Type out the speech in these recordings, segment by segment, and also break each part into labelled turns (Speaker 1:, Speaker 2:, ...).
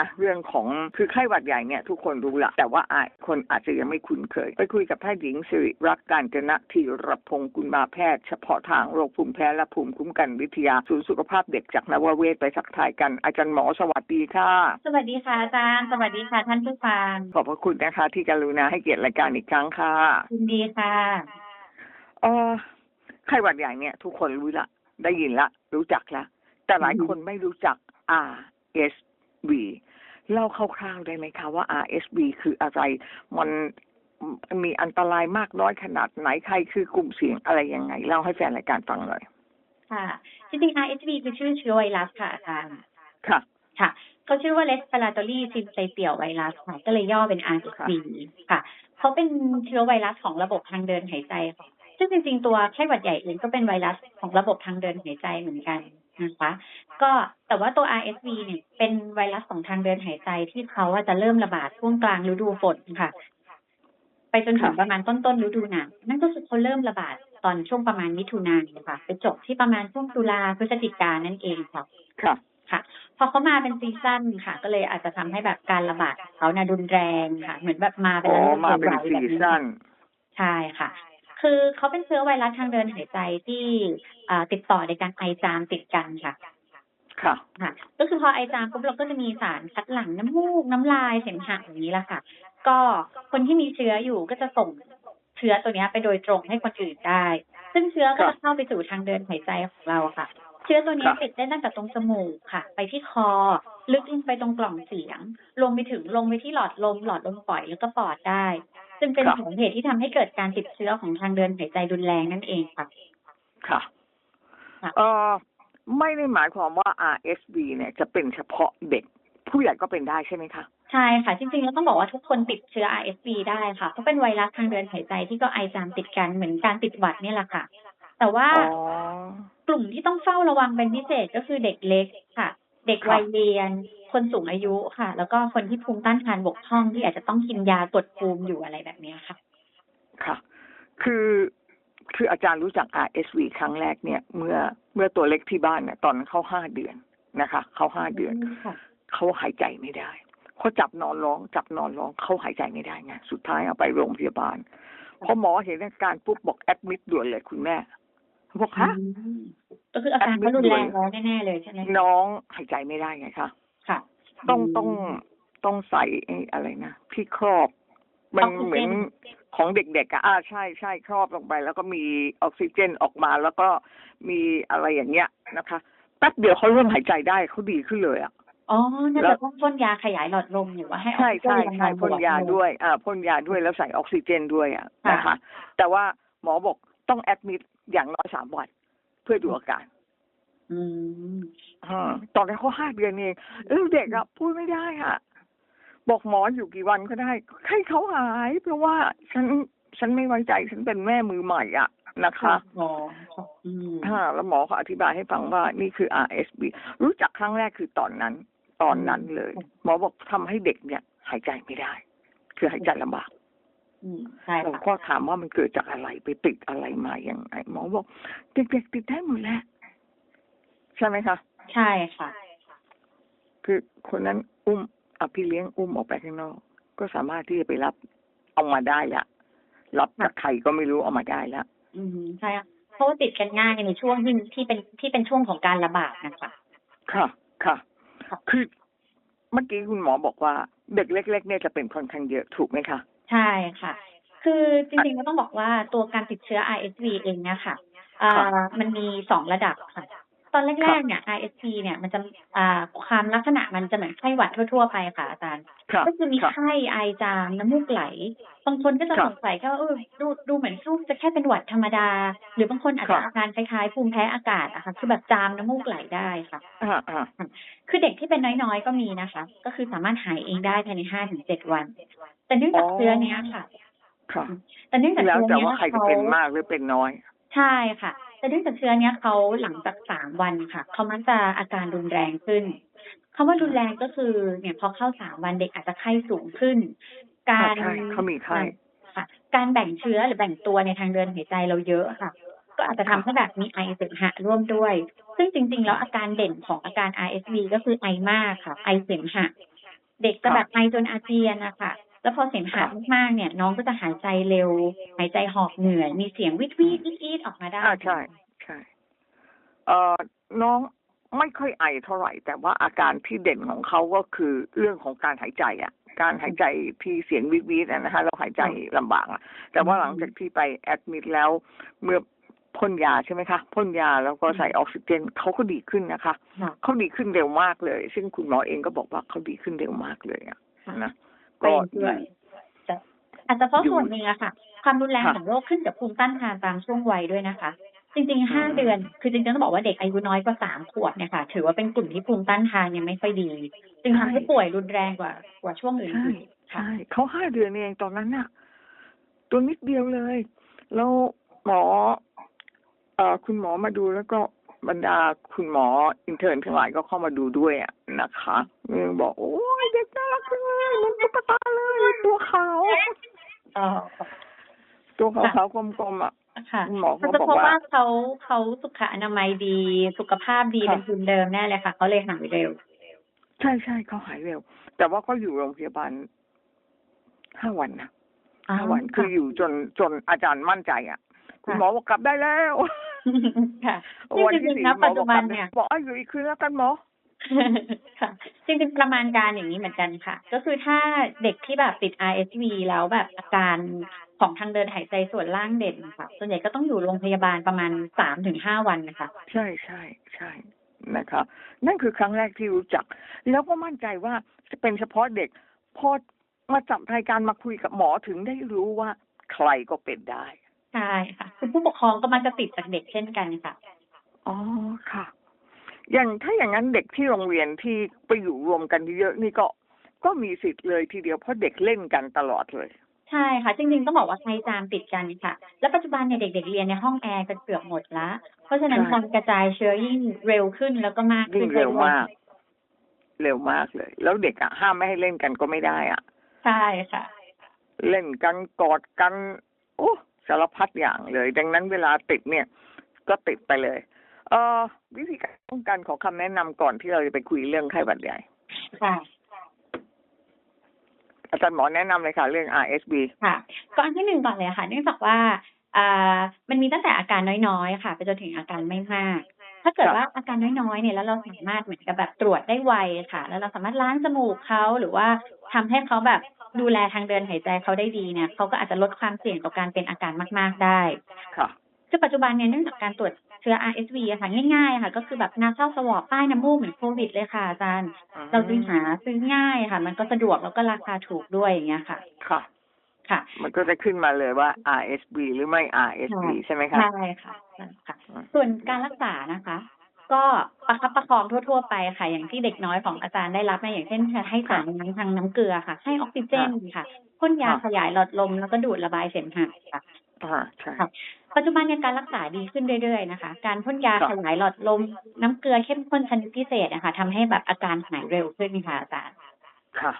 Speaker 1: นะ เรื่องของคือไข้หวัดใหญ่เนี่ยทุกคนรู้ละแต่ว่าอาจคนอาจจะยังไม่คุ้นเคย ไปคุยกับแพทย์หญิงสิริรักษ์การจนะธีรพงศ์กุลมาแพทย์ เฉพาะทางโรคภูมิแพ้และภูมิคุ้มกันวิทยาศูนย์สุขภาพเด็กจากนวเวศไปสักทายกันอาจารย์หมอสวัสดีค่ะ
Speaker 2: สวัสดีค่ะอาจารย์สวัสดีค่ะท่านผู้ฟัง
Speaker 1: ขอบพระคุณนะคะ ที่กรุณาให้เกียรติรายการอีกครั้งค่ะ
Speaker 2: ยินดีค่ะ
Speaker 1: เออไข้หวัดใหญ่เนี่ย ทุกคนรู้ละ ได้ยินละ รู้จักละ แต่หลายคนไม่รู้จัก RSV เล่าคร่าวๆได้ไหมคะว่า RSV คืออะไรมันมีอันตรายมากน้อยขนาดไหนใครคือกลุ่มเสี่ยงอะไรยังไงเล่าให้แฟนรายการฟังหน่อย
Speaker 2: ค่ะจริงๆ RSV คือชื่อเชื้อไวรัสค่ะอาจารย์
Speaker 1: ค่ะ
Speaker 2: ค่ะเขาชื่อว่า respiratory syncytial virus ค่ะก็เลยย่อเป็น RSV ค่ะเขาเป็นเชื้อไวรัสของระบบทางเดินหายใจค่ะซึ่งจริงๆ ตัวไข้หวัดใหญ่เองก็เป็นไวรัสของระบบทางเดินหายใจเหมือนกัน นะคะก็แต่ว่าตัว RSV เนี่ยเป็นไวรัสของทางเดินหายใจที่เขาอะจะเริ่มระบาดช่วงกลางฤดูฝนค่ะ ไปจนถึง
Speaker 1: ค่ะ
Speaker 2: ประมาณต้นต้นๆฤดูหนาวนั่นก็คือเขาเริ่มระบาดตอนช่วงประมาณมิถุนายนค่ะ ไปจบที่ประมาณช่วงตุลาพฤศจิกายนนั่นเองค่ะ
Speaker 1: ค่ะ
Speaker 2: ค่ะพอเขามาเป็นซีซั่นค่ะ ก็เลยอาจจะทำให้แบบการระบาดของเขาน่ะรุนแรงค่ะ เหมือนแบบมาเป็น
Speaker 1: อ๋อ
Speaker 2: ระลอก
Speaker 1: มาเป็น
Speaker 2: ใหญ่ๆ
Speaker 1: ซี
Speaker 2: แบบนี้
Speaker 1: ซั่น
Speaker 2: ใช่ค่ะ คือเขาเป็นเชื้อไวรัสทางเดินหายใจที่อ่าติดต่อในการไอจามติดกันค่ะ
Speaker 1: ค่ะ
Speaker 2: ค่ะ ก็คือพอไอจามปุ๊บเราก็จะมีสารคัดหลั่งน้ำมูกน้ำลายเสมหะอย่างนี้แหละค่ะ ก็คนที่มีเชื้ออยู่ก็จะส่งเชื้อตัวเนี้ยไปโดยตรงให้คนอื่นได้ ซึ่งเชื้อก็
Speaker 1: ครับ
Speaker 2: จะเข้าไปสู่ทางเดินหายใจของเราค่ะ เชื้อตัวเนี้ย
Speaker 1: ครับ
Speaker 2: ติดได้ตั้งแต่ตรงจมูกค่ะ ไปที่คอ ลึกลงไปตรงกล่องเสียง ลงไปถึงลงไปที่หลอดลม หลอดลมปล่อยแล้วก็ปอดได้ จึงเป็น
Speaker 1: ครับ
Speaker 2: สาเหตุที่ทำให้เกิดการติดเชื้อของทางเดินหายใจรุนแรงนั่นเองค่ะ
Speaker 1: ค่ะ
Speaker 2: ค่ะ
Speaker 1: เออไม่ได้หมายความว่า RSV เนี่ยจะเป็นเฉพาะเด็ก ผู้ใหญ่ก็เป็นได้ใช่ไหมคะ
Speaker 2: ใช่ค่ะ จริงๆแล้วต้องบอกว่าทุกคนติดเชื้อ RSV ได้ค่ะเพราะเป็นไวรัสทางเดินหายใจที่ก็ไอจามติดกันเหมือนการติดหวัดเนี่ยแหละค่ะ แต่ว่า
Speaker 1: อ๋อ
Speaker 2: กลุ่มที่ต้องเฝ้าระวังเป็นพิเศษก็คือเด็กเล็กค่ะ เด็ก
Speaker 1: ครับ
Speaker 2: วัยเรียน คนสูงอายุค่ะ แล้วก็คนที่ภูมิต้านทานบกพร่องที่อาจจะต้องกินยากดภูมิอยู่อะไรแบบเนี้ยค่ะ
Speaker 1: ค่ะ คือคืออาจารย์รู้จัก RSV ครั้งแรกเนี่ย เมื่อเมื่อตัวเล็กที่บ้านเนี่ยตอนนั้นเขาห้าเดือนนะคะเขาห้าเดือน
Speaker 2: ค่ะ
Speaker 1: เขาหายใจไม่ได้เขาจับนอนร้อง จับนอนร้องเขาหายใจไม่ได้ไงสุดท้ายเอาไปโรงพยาบาลพอหมอเห็นอาการปุ๊บบอกแอดมิดด่วนเลยคุณแม่เขาบอกฮะ
Speaker 2: อืมก็คืออาการเขารุนแรงแล้วแน่ๆเลยใช่ไหมคะ
Speaker 1: น้องหายใจไม่ได้ไงคะ
Speaker 2: ค่ะ
Speaker 1: ต้องต้องต้องใส่ไอ้อะไรนะที่ครอบ มัน
Speaker 2: ออกซิเจน
Speaker 1: เหมือนของเด็กๆอะอ่าใช่ใช่ครอบลงไป แล้วก็มีออกซิเจนออกมาแล้วก็มีอะไรอย่างเงี้ยนะคะแป๊บเดียวเขาเริ่มหายใจได้เขาดีขึ้นเลยอะ
Speaker 2: อ๋อน่า
Speaker 1: แล้
Speaker 2: จะ
Speaker 1: ว
Speaker 2: ต้องพ่นยาขยายหลอดลมหรือว่าให้ออก
Speaker 1: ใช่
Speaker 2: ซิเจน
Speaker 1: ใช่
Speaker 2: ลง
Speaker 1: ใช่
Speaker 2: มา
Speaker 1: พ่นยา
Speaker 2: บวก
Speaker 1: ด้วยอ่าพ่นยาด้วยแล้วใส่ออกซิเจนด้วยอะ
Speaker 2: ค่ะ
Speaker 1: นะคะ แต่ว่าหมอบอกต้องแอดมิดอย่างน้อยสามวันเพื่อดูอาการ
Speaker 2: อืม
Speaker 1: อ่า ตอนนั้นเขาห้าเดือนเองเออเด็กอะพูดไม่ได้อะ บอกหมออยู่กี่วันก็ได้ ให้เขาหาย เพราะว่าฉันฉันไม่ไว้ใจฉันเป็นแม่มือใหม่อะนะคะ
Speaker 2: อ๋อค่ะอืม
Speaker 1: อ่าแล้วหมอเขาอธิบายให้ฟังว่านี่คือ RSV รู้จักครั้งแรกคือตอนนั้น ตอนนั้นเลย หมอบอกทำให้เด็กเนี่ย หายใจไม่ได้ คือหายใจลำบาก
Speaker 2: อืมใช่
Speaker 1: ผม
Speaker 2: ค่ะ
Speaker 1: ก็ถามว่ามันเกิดจากอะไรไปติดอะไรมาอย่างไรหมอบอกเด็กๆติดได้หมดแหล้วใช่ไหมคะ
Speaker 2: ใช่ค่ะ
Speaker 1: คือคนนั้นอุ้มอพี่เลี้ยงอุ้มออกไปข้างนอก ก็สามารถที่จะไปรับเอามาได้ละรับจากใครก็ไม่รู้เอามาได้แล้ว
Speaker 2: อืมใช่ค่ะเพราะว่าติดกันง่ายในช่วงที่ที่เป็นที่เป็นช่วงของการระบาดนะคะ
Speaker 1: ค่ะค่ะ
Speaker 2: ค่ะ
Speaker 1: คือเมื่อกี้คุณหมอบอกว่า เด็กเล็ก ๆ เนี่ยจะเป็นค่อนข้างเยอะถูกไหมคะ
Speaker 2: ใช่ค่ะ คือจริงๆก็ต้องบอกว่าตัวการติดเชื้อ RSV เองเนี่ยค่ะอ่า
Speaker 1: ครับ
Speaker 2: มันมีสองระดับค่ะ ตอนแรกๆเนี่ย RSV เนี่ยมันจะอ่าความลักษณะมันจะเหมือนไข้หวัดทั่วๆไปค่ะอาจารย์
Speaker 1: ครับ
Speaker 2: ก็คือมี
Speaker 1: ครับ
Speaker 2: ไข้ไอจามน้ำมูกไหล บางคนก็จะ
Speaker 1: ครั
Speaker 2: ส
Speaker 1: บ
Speaker 2: งสัยแค่ว่าเออดูดูเหมือนลูกจะแค่เป็นหวัดธรรมดา หรือบางคนอาจ
Speaker 1: ครั
Speaker 2: จะ
Speaker 1: บ
Speaker 2: อาการคล้ายๆ ภูมิแพ้อากาศอะค่ะคือแบบจามน้ำมูกไหลได้ค่ะ
Speaker 1: อ่าอ่า
Speaker 2: คือเด็กที่เป็นน้อยๆก็มีนะคะ ก็คือสามารถหายเองได้ภายในห้าถึงเจ็ดวัน แต่เนื่องจาก
Speaker 1: อ๋อ
Speaker 2: เชื้อเนี้ยค่ะ
Speaker 1: ค่ะ
Speaker 2: แต่เนื่องจาก
Speaker 1: แล้ว
Speaker 2: เชื้อ
Speaker 1: แต่
Speaker 2: เนี้ย
Speaker 1: ว่าใครจะ
Speaker 2: เขา
Speaker 1: เป็นมากหรือเป็นน้อย
Speaker 2: ใช่ค่ะ แต่เนื่องจากเชื้อเนี้ยเขาหลังจากสามวันค่ะเขามักจะอาการรุนแรงขึ้นคำว่ารุนแรงก็คือ เนี่ยพอเข้าสามวันเด็กอาจจะไข้สูงขึ้น การ
Speaker 1: ใช่เขามีไข้
Speaker 2: ค่ะ การแบ่งเชื้อหรือแบ่งตัวในทางเดินหายใจเราเยอะค่ะ ก็อาจจะทำให้แบบมีไอเสมหะร่วมด้วย ซึ่งจริง ๆ แล้วอาการเด่นของอาการ RSV ก็คือไอมากค่ะ ไอเสมหะ เด็กจะ
Speaker 1: ค่ะ
Speaker 2: แบบไอจนอาเจียนนะคะ แล้วพอเสมหะ
Speaker 1: ค่ะ
Speaker 2: มากๆเนี่ย น้องก็จะหายใจเร็ว หายใจหอบเหนื่อย มีเสียงวิดวิดอีดอีดออกมาได้
Speaker 1: อ่าใช่ใช่เอ่อน้องไม่ค่อยไอเท่าไหร่ แต่ว่าอาการที่เด่นของเขาก็คือเรื่องของการหายใจอะ การหายใจที่เสียงวิดวิดอะนะฮะเราหายใจลำบากอะแต่ว่าหลังจากที่ไปแอดมิดแล้วเมื่อพ่นยาใช่ไหมคะพ่นยาแล้วก็ใส่ออกซิเจนเขาก็ดีขึ้นนะคะ
Speaker 2: ค่ะ
Speaker 1: เขาดีขึ้นเร็วมากเลย ซึ่งคุณหมอเองก็บอกว่าเขาดีขึ้นเร็วมากเลยอะ
Speaker 2: ค่ะ
Speaker 1: นะ
Speaker 2: ก็
Speaker 1: ก็
Speaker 2: ยังด้วยแต่อาจจะเพราะ
Speaker 1: อยู่
Speaker 2: ส่วนหนึ่งอะค่ะ ความรุนแรง
Speaker 1: ค่ะ
Speaker 2: ของโรคขึ้นกับภูมิต้านทานตามช่วงวัยด้วยนะคะ จริงๆห้า
Speaker 1: อืม
Speaker 2: เดือน คือจริงๆต้องบอกว่าเด็กอายุน้อยกว่าสามขวบเนี่ยค่ะ ถือว่าเป็นกลุ่มที่ภูมิต้านทานยังไม่ค่อยดี จึงทำให้ป่วยรุนแรงกว่ากว่าช่วงอื่
Speaker 1: ใช่
Speaker 2: นๆค่ะ
Speaker 1: ใช่เขาห้าเดือนเองตอนนั้นน่ะ ตัวนิดเดียวเลย แล้วหมอเอ่อคุณหมอมาดูแล้วก็ บรรดาคุณหมออินเทอร์นทั้งหลายก็เข้ามาดูด้วยอะนะคะเออบอกโอ้ยเด็กน่ารักจังเลยเหมันตุ๊กตาเลยตัวขาว
Speaker 2: เออ
Speaker 1: ตัวขาวๆกลมๆอะ
Speaker 2: ค่ะ
Speaker 1: คุณหมอ
Speaker 2: มัน
Speaker 1: เขา
Speaker 2: จะ
Speaker 1: บอก
Speaker 2: เพราะ
Speaker 1: ว่า
Speaker 2: ว่าเขาเขาสุขอนามัยดี สุขภาพดี
Speaker 1: ค่ะ
Speaker 2: เป็นทุนเดิมแน่เลยค่ะเขาเลยหายเร็ว
Speaker 1: ใช่ใช่เขาหายเร็ว แต่ว่าเขาอยู่โรงพยาบาลห้าวันนะห้าวันคืออยู่จนจนอาจารย์มั่นใจอะ คุณหมอบอกกลับได้แล้ว
Speaker 2: ค่ะ
Speaker 1: วัน
Speaker 2: จ
Speaker 1: ที่
Speaker 2: ริง
Speaker 1: สี่
Speaker 2: ๆนะ
Speaker 1: หม
Speaker 2: ปั
Speaker 1: อ
Speaker 2: จ
Speaker 1: บ
Speaker 2: จุ
Speaker 1: อก
Speaker 2: บั
Speaker 1: ก
Speaker 2: น
Speaker 1: ลับ
Speaker 2: เนี่ย
Speaker 1: บอกอะอยู่อีกคืนแล้วกันหมอ
Speaker 2: ค่ะจริงๆประมาณการอย่างนี้เหมือนกันค่ะ ก็คือถ้าเด็กที่แบบติด RSV แล้วแบบอาการของทางเดินหายใจส่วนล่างเด่นค่ะ ส่วนใหญ่ก็ต้องอยู่โรงพยาบาลประมาณสามถึงห้าวันนะคะ
Speaker 1: ใช่ใช่ใช่นะคะนั่นคือครั้งแรกที่รู้จัก แล้วก็มั่นใจว่าจะเป็นเฉพาะเด็กพอมาจับรายการมาคุยกับหมอถึงได้รู้ว่าใครก็เป็นได้
Speaker 2: ใช่ค่ะคือผู้ปกครองก็มักจะติดจากเด็กเช่นกันค่ะ
Speaker 1: อ๋อค่ะ อย่างถ้าอย่างนั้นเด็กที่โรงเรียนที่ไปอยู่รวมกันเยอะๆนี่ก็ก็มีสิทธิ์เลยทีเดียวเพราะเด็กเล่นกันตลอดเลย
Speaker 2: ใช่ค่ะ จริงๆต้องบอกว่าใช้จามติดกันค่ะ แล้วปัจจุบันเนี่ยเด็ก ๆ เรียนในห้องแอร์กันเกือบหมดละ เพราะฉะนั้น
Speaker 1: ใช่
Speaker 2: การกระจายเชื้อยิ่งเร็วขึ้นแล้วก็มาก
Speaker 1: ยิ่
Speaker 2: ขึ้
Speaker 1: ง
Speaker 2: น
Speaker 1: เร็ว
Speaker 2: ด้วย
Speaker 1: มาก เร็วมากเลย แล้วเด็กอะห้ามไม่ให้เล่นกันก็ไม่ได้อะ
Speaker 2: ใช่ค่ะ
Speaker 1: เล่นกันกอดกัน โอ้ สารพัดอย่างเลย ดังนั้นเวลาติดเนี่ย ก็ติดไปเลย เอ่อวิธีการป้องกันขอคำแนะนำก่อนที่เราจะไปคุยเรื่องไข้หวัดใหญ่
Speaker 2: ค่ะ
Speaker 1: อาจารย์หมอแนะนำเลยค่ะ เรื่อง RSV
Speaker 2: ค่ะก็อันที่หนึ่งก่อนเลยค่ะ เนื่องจากว่าอ่ามันมีตั้งแต่อาการน้อยๆ ค่ะไปจนถึงอาการไม่มาก ถ้าเกิด
Speaker 1: ครับ
Speaker 2: ว่าอาการน้อยๆเนี่ยแล้วเราสามารถเหมือนกับแบบตรวจได้ไวค่ะ แล้วเราสามารถล้างจมูกเขาหรือว่าทำให้เขาแบบ ดูแลทางเดินหายใจเขาได้ดีเนี่ยเขาก็อาจจะลดความเสี่ยงต่อการเป็นอาการมาก ๆได้
Speaker 1: ค่ะ
Speaker 2: คือปัจจุบันเนี่ยเนื่องจากการตรวจเชื้อ RSV อะค่ะง่ายๆอะค่ะ ก็คือแบบนาซ a ลสวอปป้ายน้ำมูกเหมือนโควิดเลยค่ะอาจารย์ เราจึงหาซื้อง่ายค่ะ มันก็สะดวกแล้วก็ราคาถูกด้วยอย่างเงี้ยค่ะ
Speaker 1: ค่ะ
Speaker 2: ค่ะ
Speaker 1: มันก็จะขึ้นมาเลยว่า RSV หรือไม่ RSV ใช่ไหมคะ
Speaker 2: ใช่ค่ะใช่ค่ะ
Speaker 1: อืม
Speaker 2: ส่วนการรักษานะคะ ก็ประคับประคองทั่ว ๆ ไปค่ะ อย่างที่เด็กน้อยของอาจารย์ได้รับเนี่ยอย่างเช่นให้สารน้ำทางน้ำเกลือค่ะ ให้ออกซิเจนค่ะพ่นยาขยายหลอดลมแล้วก็ดูดระบายเสมหะค่ะ
Speaker 1: อ่าใช่
Speaker 2: ค่ะปัจจุบันเนี่ยการรักษาดีขึ้นเรื่อยๆนะคะ การพ่นยา
Speaker 1: ครับ
Speaker 2: ขยายหลอดลม น้ำเกลือเข้มข้นชนิดพิเศษนะคะทำให้แบบอาการหายเร็วขึ้นค่ะอาจารย์
Speaker 1: ค่ะ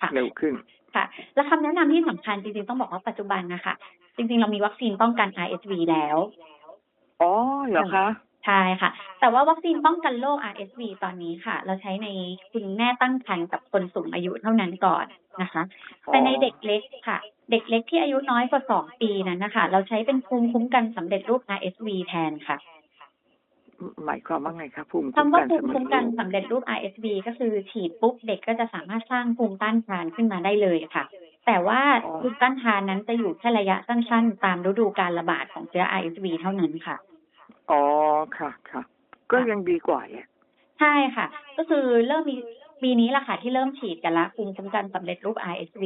Speaker 2: ค่ะ
Speaker 1: เร็วขึ้น
Speaker 2: ค่ะ และคำแนะนำที่สำคัญจริงๆต้องบอกว่าปัจจุบันนะคะ จริงๆเรามีวัคซีนป้องกัน RSV แล้ว
Speaker 1: อ๋อเหรอคะ
Speaker 2: ใช่ค่ะ แต่ว่าวัคซีนป้องกันโรค RSV ตอนนี้ค่ะ เราใช้ในคุณแม่ตั้งครรภ์กับคนสูงอายุเท่านั้นก่อนนะคะ แต่ในเด็กเล็กค่ะ เด็กเล็กที่อายุน้อยกว่าสองปีนั้นนะคะ เราใช้เป็นภูมิคุ้มกันสำเร็จรูป RSV แทนค่ะ
Speaker 1: หมายความว่าไงคะภูมิ
Speaker 2: คำว่าภู
Speaker 1: สำ
Speaker 2: มิ
Speaker 1: เร็จ
Speaker 2: คุ้มกัน
Speaker 1: รูป
Speaker 2: สำเร็จรูป RSV ก็คือฉีดปุ๊บเด็กก็จะสามารถสร้างภูมิต้านทานขึ้นมาได้เลยค่ะ แต่ว่าภูมิต้านทานนั้นจะอยู่แค่ระยะสั้นๆ ตามฤดูการระบาดของเชื้อ RSV เท่านั้นค่ะ
Speaker 1: อ๋อค่ะค่ะ ก็ยังดีกว่าแหละ
Speaker 2: ใช่ค่ะ ก็คือเริ่มมีปีนี้แหละค่ะที่เริ่มฉีดกันละภูมิคุ้มกันสำเร็จรูป RSV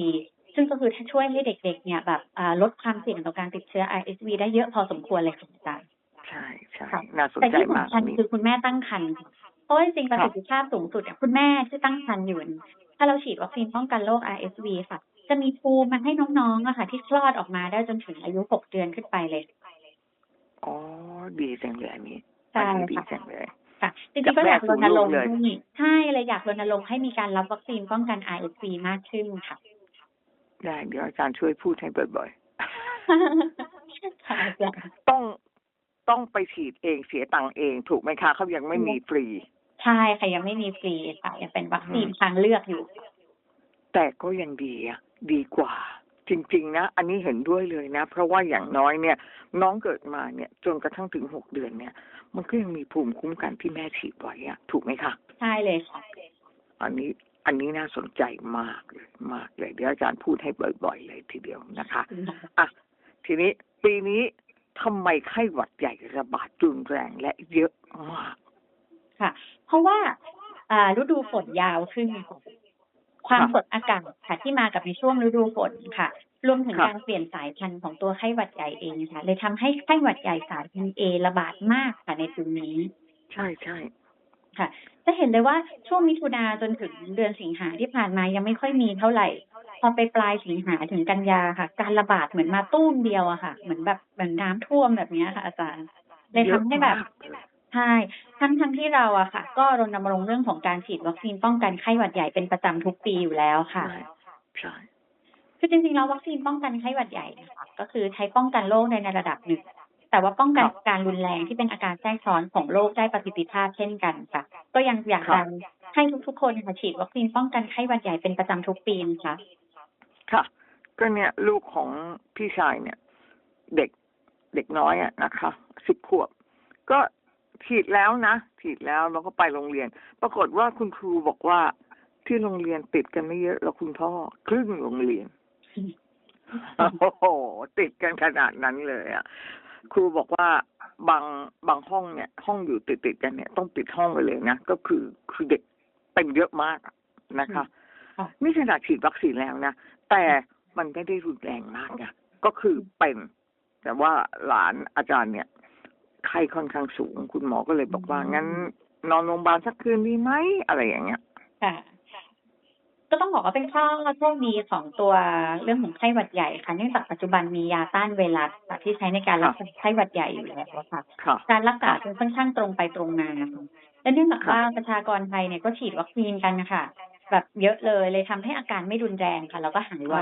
Speaker 2: ซึ่งก็คือถ้าช่วยให้เด็กๆ เนี่ยแบบอ่าลดความเสี่ยงต่อการติดเชื้อ RSV ได้เยอะพอสมควรเลยค่ะอาจารย์
Speaker 1: ใช่ใช่
Speaker 2: ค่ะ
Speaker 1: น่าสน
Speaker 2: แต่
Speaker 1: ใจ
Speaker 2: ที่
Speaker 1: มาก
Speaker 2: สำคัญ
Speaker 1: นี่
Speaker 2: คือคุณแม่ตั้งครรภ์ค่ะเพราะว่าจริงๆประสิทธิภาพสูงสุดเนี่ยคุณแม่ที่ตั้งครรภ์อยู่เนี่ยถ้าเราฉีดวัคซีนป้องกันโรค RSV ค่ะ จะมีภูมิมาให้น้องๆอะค่ะ ที่คลอดออกมาได้จนถึงอายุหกเดือนขึ้นไปเลย
Speaker 1: อ๋อ ดีจังเลยอันนี้
Speaker 2: ใช่
Speaker 1: อันนี้ดี
Speaker 2: ค่ะ
Speaker 1: จังเลย
Speaker 2: ค่ะจริงๆก็อยากรณรงค์
Speaker 1: จากแม่สู่ลูกเลย
Speaker 2: ให้ใช่เลยอยากรณรงค์ให้มีการรับวัคซีนป้องกัน RSV มากขึ้นค่ะ
Speaker 1: ได้เดี๋ยวอาจารย์ช่วยพูดให้บ่อย
Speaker 2: ค่ะอาจารย์
Speaker 1: ๆต้องต้องไปฉีดเองเสียตังค์เองถูกไหมคะเขายังไม่มีฟรี
Speaker 2: ใช่ค่ะยังไม่มีฟรีค่ะยังเป็นวัคซีนทางเลือกอยู่
Speaker 1: แต่ก็ยังดีอะดีกว่า จริง ๆ นะ อันนี้เห็นด้วยเลยนะ เพราะว่าอย่างน้อยเนี่ย น้องเกิดมาเนี่ย จนกระทั่งถึงหกเดือนเนี่ย มันก็ยังมีภูมิคุ้มกันที่แม่ฉีดไว้อะถูกไหมคะ
Speaker 2: ใช่เลยค่ะ
Speaker 1: อันนี้อันนี้น่าสนใจมากเลยมากเลยเดี๋ยวอาจารย์พูดให้บ่อย ๆ เลยทีเดียวนะคะอะทีนี้ปีนี้ทำไมไข้หวัดใหญ่ระบาดรุนแรงและเยอะมาก
Speaker 2: ค่ะ เพราะว่าอ่าฤดูฝนยาวขึ้น ค่ะความ
Speaker 1: ค่ะ
Speaker 2: กดอากาศค่ะที่มากับในช่วงฤดูฝนค่ะ รวมถึง
Speaker 1: ค่ะ
Speaker 2: การเปลี่ยนสายพันธุ์ของตัวไข้หวัดใหญ่เองค่ะ เลยทำให้ไข้หวัดใหญ่สายพันธุ์เอระบาดมากค่ะในปีนี้
Speaker 1: ใช่ใช่
Speaker 2: ค่ะ จะเห็นเลยว่าช่วงมิถุนาจนถึงเดือนสิงหาที่ผ่านมายังไม่ค่อยมีเท่าไหร่ พอไปปลายสิงหาถึงกันยาค่ะ การระบาดเหมือนมาตุ้มเดียวอะค่ะ เหมือนแบบเหมือนน้ำท่วมแบบเนี้ยค่ะ อาจารย์เลยทำให้แบบ
Speaker 1: เยอะมากเลย
Speaker 2: ใช่ ทั้งทั้งที่เราอะค่ะ ก็รณรงค์เรื่องของการฉีดวัคซีนป้องกันไข้หวัดใหญ่เป็นประจำทุกปีอยู่แล้วค่ะ
Speaker 1: ใช่ใช่
Speaker 2: คือจริงๆแล้ววัคซีนป้องกันไข้หวัดใหญ่เนะคะก็คือใช้ป้องกันโรคในระดับหนึ่ง แต่ว่าป้องกันการรุนแรงที่เป็นอาการแทรกซ้อนของโรคได้ประสิทธิภาพเช่นกันค่ะ ก็ยังอยากจะให้ทุกๆคนค่ะฉีดวัคซีนป้องกันไข้หวัดใหญ่เป็นประจำทุกปีนะคะ
Speaker 1: ค่ะ ก็เนี่ยลูกของพี่ชายเนี่ย เด็กเด็กน้อยอะนะคะสิบขวบ ก็ ฉีดแล้วนะฉีดแล้วแล้วก็ไปโรงเรียน ปรากฏว่าคุณครูบอกว่าที่โรงเรียนติดกันไม่เยอะแล้วคุณพ่อครึ่งโรงเรียนโอ้โหติดกันขนาดนั้นเลยอะครูบอกว่าบางบางห้องเนี่ย ห้องอยู่ติดติดๆกันเนี่ย ต้องปิดห้องไปเลยนะก็คือคือเด็กเป็นเยอะมากอะนะคะ
Speaker 2: ค่ะ
Speaker 1: นี่ขนาดฉีดวัคซีนแล้วนะแต่มันไม่ได้รุนแรงมากนะก็คือเป็น แต่ว่าหลานอาจารย์เนี่ย ไข้ค่อนข้างสูง คุณหมอก็เลยบอกว่างั้น นอนโรงพยาบาลสักคืนดีไหมอะไรอย่างเงี้ย
Speaker 2: ค่ะก็ต้องบอกว่าเป็นข้อโชคดีของตัวเรื่องของไข้หวัดใหญ่ค่ะเนื่องจากปัจจุบันมียาต้านไวรัสค่ะที่ใช้ในการรักษาไข้หวัดใหญ่อยู่แล้วค่ะ
Speaker 1: ค่ะ
Speaker 2: การรักษาเป็นค่อนข้างตรงไปตรงมาค่ะและเนื่องจาก
Speaker 1: ค่ะ
Speaker 2: ว่าประชากรไทยเนี่ยก็ฉีดวัคซีนกันนะคะแบบเยอะเลยเลยทำให้อาการไม่รุนแรงค่ะ แล้วก็หายไว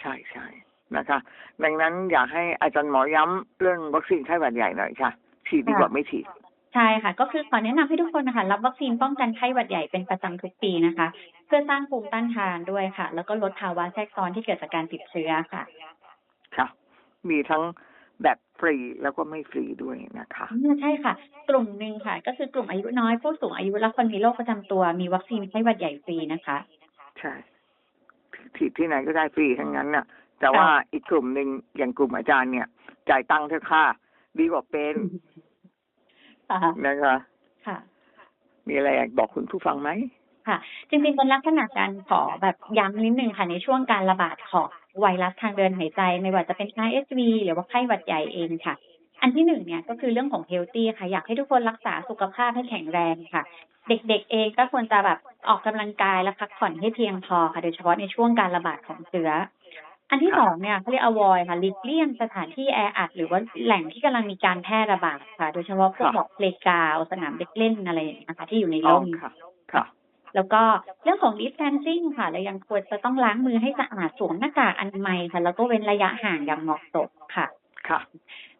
Speaker 1: ใช่ใช่ นะคะ ดังนั้นอยากให้อาจารย์หมอย้ำเรื่องวัคซีนไข้หวัดใหญ่หน่อยค่ะ ฉีดดีกว่าไม่ฉีด
Speaker 2: ใช่ค่ะ ก็คือขอแนะนำให้ทุกคนนะคะ รับวัคซีนป้องกันไข้หวัดใหญ่เป็นประจำทุกปีนะคะ เพื่อสร้างภูมิต้านทานด้วยค่ะ แล้วก็ลดภาวะแทรกซ้อนที่เกิดจากการติดเชื้อค่ะ
Speaker 1: ค่ะ มีทั้งแบบฟรีแล้วก็ไม่ฟรีด้วยนะคะ
Speaker 2: อืมใช่ค่ะ กลุ่มหนึ่งค่ะ ก็คือกลุ่มอายุน้อยผู้สูงอายุและคนมีโรคประจำตัวมีวัคซีนไข้หวัดใหญ่ฟรีนะคะ
Speaker 1: ใช่ฉีดที่ไหนก็ได้ฟรีทั้งนั้นน่ะ แต่ว่าอีกกลุ่มหนึ่งอย่างกลุ่มอาจารย์เนี่ย จ่ายตังค์เถอะค่ะดีกว่าเป็น
Speaker 2: ค่ะ
Speaker 1: นะคะ
Speaker 2: ค่ะ
Speaker 1: มีอะไรอยากบอกคุณผู้ฟังไหม
Speaker 2: ค่ะ จริงๆเป็นลักษณะการขอแบบย้ำนิดนึงค่ะ ในช่วงการระบาดของไวรัสทางเดินหายใจ ไม่ว่าจะเป็น RSV หรือว่าไข้หวัดใหญ่เองค่ะ อันที่หนึ่งเนี่ยก็คือเรื่องของเฮลตี้ค่ะ อยากให้ทุกคนรักษาสุขภาพให้แข็งแรงค่ะ เด็กๆเองก็ควรจะแบบออกกำลังกายและพักผ่อนให้เพียงพอค่ะ โดยเฉพาะในช่วงการระบาดของเชื้อ อันที่
Speaker 1: ครับ
Speaker 2: สองเนี่ยเขาเรียก avoid ค่ะหลีกเลี่ยงสถานที่แออัดหรือว่าแหล่งที่กำลังมีการแพร่ระบาดค่ะ โดยเฉพาะพวกแบบเพลกาวสนามเด็กเล่นอะไรอย่างเงี้ยนะคะที่อยู่ใน
Speaker 1: อ๋อ
Speaker 2: ร่ม
Speaker 1: ค่ะ ค่ะ
Speaker 2: แล้วก็เรื่องของ distancing ค่ะเรายังควรจะต้องล้างมือให้สะอาดสวมหน้ากากอนามัยค่ะ แล้วก็เว้นระยะห่างอย่างเหมาะสมค่ะ
Speaker 1: ค่ะ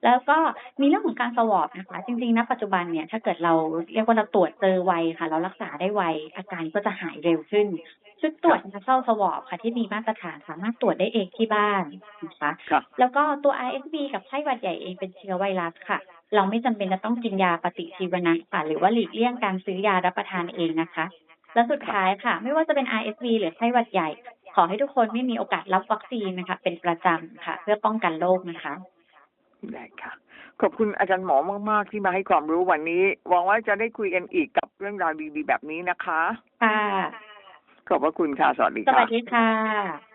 Speaker 2: แล้วก็มีเรื่องของการสวอปนะคะ จริงๆณปัจจุบันเนี่ย ถ้าเกิดเราเรียกว่าเราตรวจเจอไวค่ะ เรารักษาได้ไว อาการก็จะหายเร็วขึ้นชุดตรวจนะคะเข้าสวอปค่ะ ที่มีมาตรฐานสามารถตรวจได้เองที่บ้านนะคะ
Speaker 1: ค่ะ
Speaker 2: แล้วก็ตัว RSV กับไข้หวัดใหญ่เองเป็นเชื้อไวรัสค่ะ เราไม่จำเป็นจะต้องกินยาปฏิชีวนะค่ะหรือว่าหลีกเลี่ยงการซื้อยารับประทานเองนะคะ และสุดท้ายค่ะ ไม่ว่าจะเป็น RSV หรือไข้หวัดใหญ่ ขอให้ทุกคนไม่มีโอกาสรับวัคซีนนะคะ เป็นประจำค่ะ เพื่อป้องกันโรคนะคะ
Speaker 1: ได้ค่ะ ขอบคุณอาจารย์หมอมาก ๆ ที่มาให้ความรู้วันนี้ หวังว่าจะได้คุยกันอีกกับเรื่องราวดี ๆ แบบนี้นะคะ
Speaker 2: ค่ะ
Speaker 1: ขอบพระคุณค่ะ สวัสดี
Speaker 2: สวั
Speaker 1: ค่ะ
Speaker 2: สดีค่ะ